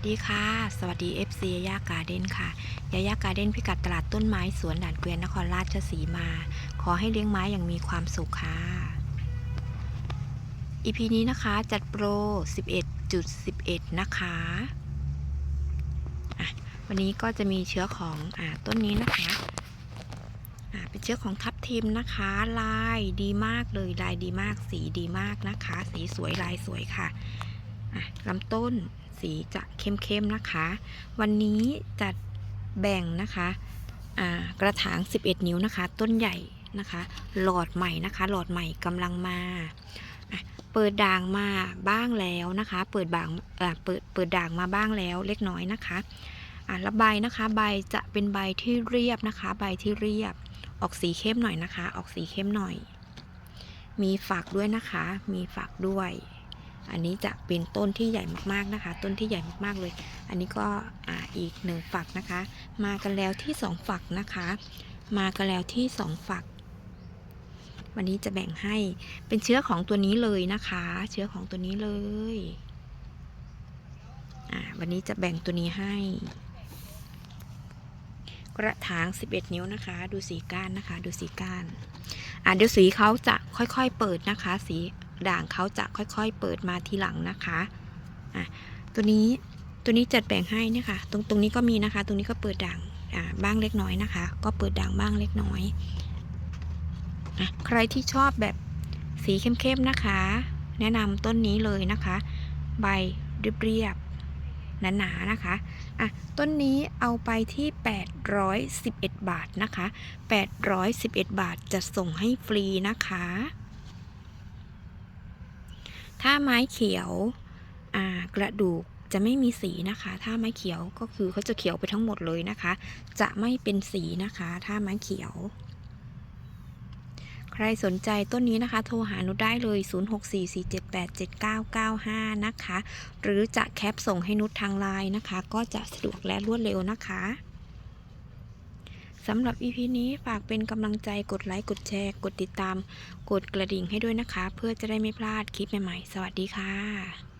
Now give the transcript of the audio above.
สวัสดีค่ะ สวัสดี FC ยายาการ์เด้นค่ะยายาการ์เด้นพิกัดตลาดต้นไม้สวนด่านเกวียนนครราชสีมา ขอให้เลี้ยงไม้อย่างมีความสุขค่ะ EP นี้นะคะจัดโปร 11.11 นะคะอะวันนี้ก็จะมีเชื้อของอต้นนี้นะคะเป็นเชื้อของทับทิมนะคะ ลายดีมากเลยลายดีมากสีดีมากนะคะ สีสวยลายสวยค่ะอะลำต้น สีจะเข้มๆนะคะ วันนี้จัดแบ่งนะคะกระถาง 11 นิ้วนะคะ ต้นใหญ่นะคะ หลอดใหม่นะคะ หลอดใหม่กำลังมา เปิดด่างมาบ้างแล้วนะคะ เปิดบางเปิดเปิดด่างมาบ้างแล้วเล็กน้อยนะคะอะแล้วใบนะคะ ใบจะเป็นใบที่เรียบนะคะ ใบที่เรียบ ออกสีเข้มหน่อยนะคะ ออกสีเข้มหน่อย มีฝักด้วยนะคะ มีฝักด้วย อันนี้จะเป็นต้นที่ใหญ่มากๆนะคะ ต้นที่ใหญ่มากๆเลย อันนี้ก็อ่าอีกหนึ่งฝักนะคะ มากันแล้วที่สองฝักนะคะ มากันแล้วที่สองฝัก วันนี้จะแบ่งให้เป็นเชื้อของตัวนี้เลยนะคะ เชื้อของตัวนี้เลยอ่าวันนี้จะแบ่งตัวนี้ให้ กระถาง 11 นิ้วนะคะ ดูสีก้านนะคะ ดูสีก้านอ่าเดี๋ยวสีเขาจะค่อยๆเปิดนะคะ สี ด่างเขาจะค่อยๆ เปิดมาทีหลังนะคะอะตัวนี้ตัวนี้จัดแบ่งให้นี่ยค่ะตรงตรงนี้ก็มีนะคะ ตรงนี้ก็เปิดด่างอ่าบ้างเล็กน้อยนะคะ ก็เปิดด่างบ้างเล็กน้อยอะใครที่ชอบแบบสีเข้มๆนะคะ แนะนำต้นนี้เลยนะคะ ใบเรียบๆหนาๆนะคะอะต้นนี้เอาไปที่ 811 บาทนะคะ 811 บาทจะส่งให้ฟรีนะคะ ถ้าไม้เขียวกระดูกจะไม่มีสีนะคะ ถ้าไม้เขียวก็คือเขาจะเขียวไปทั้งหมดเลยนะคะ จะไม่เป็นสีนะคะ ถ้าไม้เขียว ใครสนใจต้นนี้นะคะ โทรหานุได้เลย 0644787995 นะคะ หรือจะแคปส่งให้นุชทางไลน์นะคะ ก็จะสะดวกและรวดเร็วนะคะ สำหรับ EP นี้ฝากเป็นกำลังใจกดไลค์ กดแชร์ กดติดตาม กดกระดิ่งให้ด้วยนะคะ เพื่อจะได้ไม่พลาดคลิปใหม่ๆ สวัสดีค่ะ